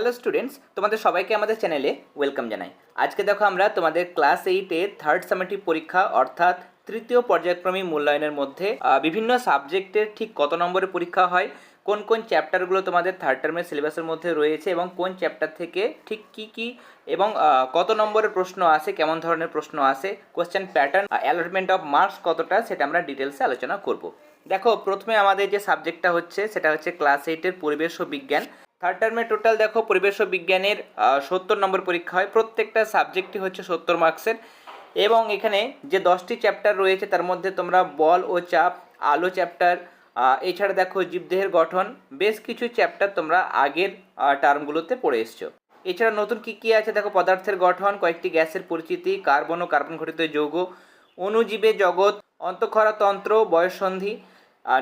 Hello students তোমাদের সবাইকে আমাদের চ্যানেলে ওয়েলকাম জানাই। আজকে দেখো আমরা তোমাদের ক্লাস এইটের থার্ড সামেটিভ পরীক্ষা, অর্থাৎ তৃতীয় পর্যায়ক্রমিক মূল্যায়নের মধ্যে বিভিন্ন সাবজেক্টের ঠিক কত নম্বরে পরীক্ষা হয়, কোন কোন চ্যাপ্টারগুলো তোমাদের থার্ড টার্মের সিলেবাসের মধ্যে রয়েছে এবং কোন চ্যাপ্টার থেকে ঠিক কি কি এবং কত নম্বরের প্রশ্ন আসে, কেমন ধরনের প্রশ্ন আসে question pattern allotment of marks কতটা সেটা আমরা ডিটেলসে আলোচনা করব। দেখো, প্রথমে আমাদের যে সাবজেক্টটা হচ্ছে, সেটা হচ্ছে ক্লাস এইটের পরিবেশ ও বিজ্ঞান। থার্ড টার্মে টোটাল দেখো পরিবেশ ও বিজ্ঞানের সত্তর নম্বর পরীক্ষা হয়। প্রত্যেকটা সাবজেক্টই হচ্ছে সত্তর মার্কসের এবং এখানে যে দশটি চ্যাপ্টার রয়েছে, তার মধ্যে তোমরা বল ও চাপ, আলো চ্যাপ্টার এছাড়া দেখো জীবদেহের গঠন, বেশ কিছু চ্যাপ্টার তোমরা আগের টার্মগুলোতে পড়ে এসছো। এছাড়া নতুন কী কী আছে? দেখো পদার্থের গঠন, কয়েকটি গ্যাসের পরিচিতি, কার্বন ও কার্বন ঘটিত যৌগ অণুজীবের জগৎ অন্তঃক্ষরা তন্ত্র বয়ঃসন্ধি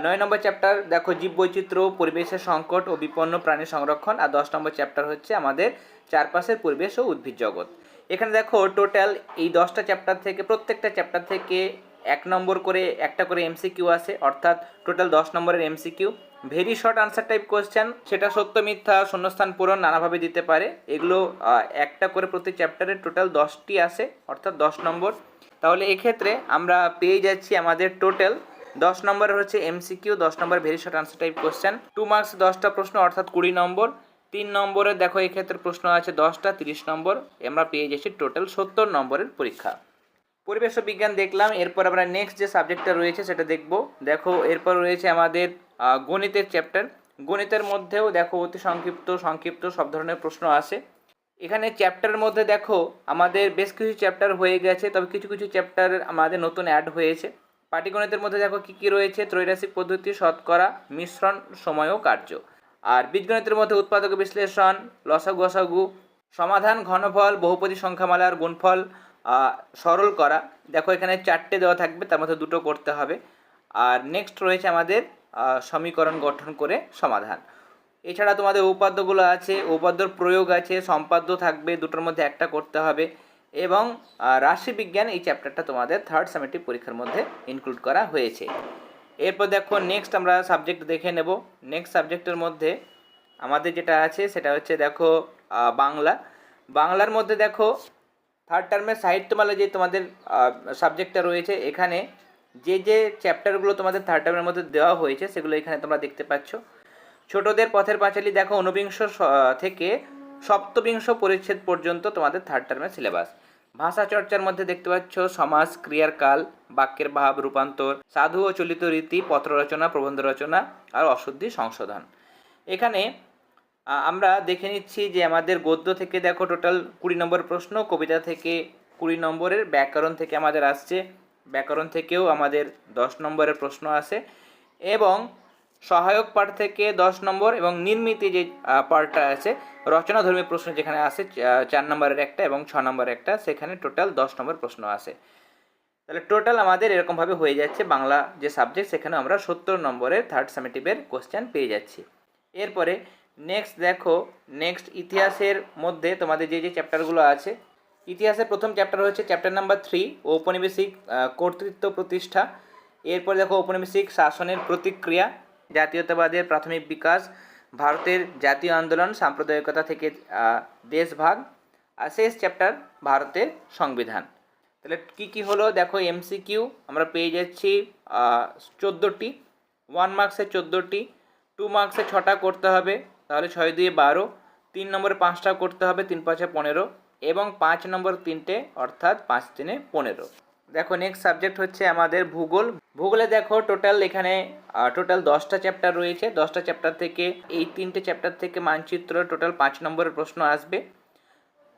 নয় নম্বর চ্যাপ্টার দেখো জীব বৈচিত্র্য, পরিবেশের সংকট ও বিপন্ন প্রাণী সংরক্ষণ, আর দশ নম্বর চ্যাপ্টার হচ্ছে আমাদের চারপাশের পরিবেশ ও উদ্ভিদ জগৎ। এখানে দেখো টোটাল এই দশটা চ্যাপ্টার থেকে, প্রত্যেকটা চ্যাপ্টার থেকে এক নম্বর করে, একটা করে এমসিকিউ আসে অর্থাৎ টোটাল দশ নম্বরের MCQ very short answer type question সেটা সত্য, মিথ্যা, শূন্যস্থান পূরণ নানাভাবে দিতে পারে। এগুলো একটা করে প্রতি চ্যাপ্টারে টোটাল দশটি আসে অর্থাৎ দশ নম্বর। তাহলে এক্ষেত্রে আমরা পেয়ে যাচ্ছি আমাদের টোটাল দশ নম্বরের হচ্ছে এমসিকিউ, দশ নম্বর very short answer type question two marks দশটা প্রশ্ন, অর্থাৎ কুড়ি নম্বর। তিন নম্বরে দেখো, এক্ষেত্রে প্রশ্ন আছে দশটা, তিরিশ নম্বর। আমরা পেয়ে যাচ্ছি টোটাল সত্তর নম্বরের পরীক্ষা। পরিবেশ বিজ্ঞান দেখলাম, এরপর আমরা নেক্সট যে সাবজেক্টটা রয়েছে সেটা দেখব। দেখো, এরপর রয়েছে আমাদের গণিতের চ্যাপ্টার গণিতের মধ্যেও দেখো, অতি সংক্ষিপ্ত সংক্ষিপ্ত সব ধরনের প্রশ্ন আসে। এখানে চ্যাপ্টারের মধ্যে দেখো, আমাদের বেশ কিছু চ্যাপ্টার হয়ে গেছে, তবে কিছু কিছু চ্যাপ্টার আমাদের নতুন অ্যাড হয়েছে। পাটিগণিতের মধ্যে দেখো কী কী রয়েছে? ত্রৈরাসিক পদ্ধতি, শতকরা, মিশ্রণ সময় ও কার্য। আর বীজগণিতের মধ্যে উৎপাদক বিশ্লেষণ, লসাগু, গসাগু, সমাধান, ঘনফল, বহুপদী সংখ্যামালার গুণফল সরল করা। দেখো এখানে চারটে দেওয়া থাকবে, তার মধ্যে দুটো করতে হবে। আর নেক্সট রয়েছে আমাদের সমীকরণ গঠন করে সমাধান। এছাড়া তোমাদের উপাদ্যগুলো আছে উপাদ্যর প্রয়োগ আছে, সম্পাদ্য থাকবে, দুটোর মধ্যে একটা করতে হবে। এবং রাশিবিজ্ঞান এই চ্যাপ্টারটা তোমাদের থার্ড সামেটিভ পরীক্ষার মধ্যে ইনক্লুড করা হয়েছে। এরপর দেখো নেক্সট আমরা সাবজেক্ট দেখে নেব। নেক্সট সাবজেক্টের মধ্যে আমাদের যেটা আছে, সেটা হচ্ছে দেখো বাংলা। বাংলার মধ্যে দেখো থার্ড টার্মের সাহিত্যমালা যে তোমাদের সাবজেক্টটা রয়েছে, এখানে যে যে চ্যাপ্টারগুলো তোমাদের থার্ড টার্মের মধ্যে দেওয়া হয়েছে, সেগুলো এখানে তোমরা দেখতে পাচ্ছ। ছোটদের পথের পাঁচালী দেখো, ঊনবিংশ থেকে সপ্তবিংশ পরিচ্ছেদ পর্যন্ত তোমাদের থার্ড টার্মের সিলেবাস ভাষা চর্চার মধ্যে দেখতে পাচ্ছ সমাজ, ক্রিয়ার কাল, বাক্যের ভাব, রূপান্তর, সাধু ও চলিত রীতি, পত্র রচনা, প্রবন্ধ রচনা আর অশুদ্ধি সংশোধন। এখানে আমরা দেখে নিচ্ছি যে আমাদের গদ্য থেকে দেখো টোটাল কুড়ি নম্বর প্রশ্ন, কবিতা থেকে কুড়ি নম্বরের ব্যাকরণ থেকে আমাদের আসছে। ব্যাকরণ থেকেও আমাদের দশ নম্বরের প্রশ্ন আসে এবং সহায়ক পাঠ থেকে দশ নম্বর এবং নির্মিতি যে পার্টটা আছে রচনাধর্মী প্রশ্ন যেখানে চা- চার নম্বরের একটা এবং ছ নম্বরের একটা, সেখানে টোটাল দশ নম্বর প্রশ্ন আসে তাহলে টোটাল আমাদের এরকমভাবে হয়ে যাচ্ছে বাংলা যে সাবজেক্ট সেখানে আমরা সত্তর নম্বরের থার্ড সামেটিভের কোশ্চেন পেয়ে যাচ্ছি। এরপরে নেক্সট দেখো নেক্সট ইতিহাসের মধ্যে তোমাদের যে যে চ্যাপ্টারগুলো আছে, ইতিহাসের প্রথম চ্যাপ্টার হচ্ছে চ্যাপ্টার নাম্বার থ্রি ঔপনিবেশিক কর্তৃত্ব প্রতিষ্ঠা। এরপর দেখো ঔপনিবেশিক শাসনের প্রতিক্রিয়া। জাতীয়তাবাদের প্রাথমিক বিকাশ, ভারতের জাতীয় আন্দোলন, সাম্প্রদায়িকতা থেকে দেশভাগ, আর শেষ চ্যাপ্টার ভারতের সংবিধান। তাহলে কি কি হলো? দেখো এমসিকিউ আমরা পেয়ে যাচ্ছি চোদ্দোটি। ওয়ান মার্কসে চোদ্দোটি টু মার্কসে ছটা করতে হবে, তাহলে ছয় দিয়ে বারো। তিন নম্বরে পাঁচটা করতে হবে, তিন পাঁচে পনেরো। এবং পাঁচ নম্বর তিনটে, অর্থাৎ পাঁচ তিনে পনেরো। দেখো নেক্সট সাবজেক্ট হচ্ছে আমাদের ভূগোল। ভূগোলে দেখো টোটাল এখানে টোটাল দশটা চ্যাপ্টার রয়েছে। দশটা চ্যাপ্টার থেকে, এই তিনটে চ্যাপ্টার থেকে মানচিত্র টোটাল পাঁচ নম্বরের প্রশ্ন আসবে।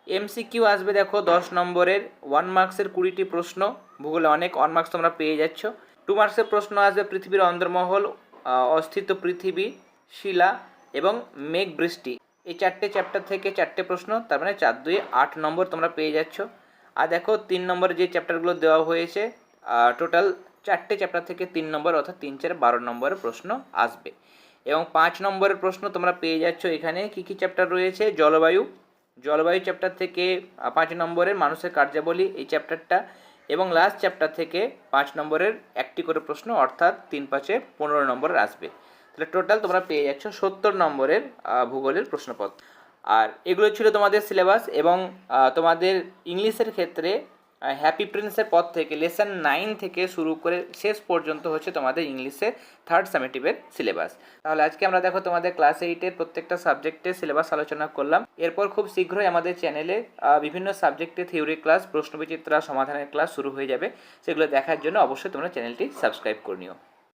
এমসিকিউ আসবে দেখো দশ নম্বরের ওয়ান মার্কসের কুড়িটি প্রশ্ন। ভূগোলে অনেক ওয়ান মার্কস তোমরা পেয়ে যাচ্ছ। টু মার্কসের প্রশ্ন আসবে পৃথিবীর অন্দরমহল অস্থিত পৃথিবী, শিলা এবং মেঘ বৃষ্টি এই চারটে চ্যাপ্টার থেকে চারটে প্রশ্ন, তার মানে চার দুই আট নম্বর তোমরা পেয়ে যাচ্ছ। আর দেখো, তিন নম্বর যে চ্যাপ্টারগুলো দেওয়া হয়েছে টোটাল চারটে চ্যাপ্টার থেকে তিন নম্বর অর্থাৎ তিন চার বারো নম্বরের প্রশ্ন আসবে। এবং পাঁচ নম্বরের প্রশ্ন তোমরা পেয়ে যাচ্ছ এখানে কী কী চ্যাপ্টার রয়েছে? জলবায়ু। জলবায়ু চ্যাপ্টার থেকে পাঁচ নম্বরের মানুষের কার্যাবলী এই চ্যাপ্টারটা এবং লাস্ট চ্যাপ্টার থেকে পাঁচ নম্বরের একটি করে প্রশ্ন অর্থাৎ তিন পাঁচে পনেরো নম্বরের আসবে। তাহলে টোটাল তোমরা পেয়ে যাচ্ছ সত্তর নম্বরের ভূগোলের প্রশ্নপত্র। আর এগুলো ছিল তোমাদের সিলেবাস এবং তোমাদের ইংলিশের ক্ষেত্রে হ্যাপি প্রিন্সের পর থেকে লেসন নাইন থেকে শুরু করে শেষ পর্যন্ত হচ্ছে তোমাদের ইংলিশের থার্ড সামেটিভের সিলেবাস তাহলে আজকে আমরা দেখো তোমাদের ক্লাস এইটের প্রত্যেকটা সাবজেক্টের সিলেবাস আলোচনা করলাম। এরপর খুব শীঘ্রই আমাদের চ্যানেলে বিভিন্ন সাবজেক্টে থিওরি ক্লাস প্রশ্নবিচিত্রা সমাধানের ক্লাস শুরু হয়ে যাবে। সেগুলো দেখার জন্য অবশ্যই তোমরা চ্যানেলটি সাবস্ক্রাইব করে নিও।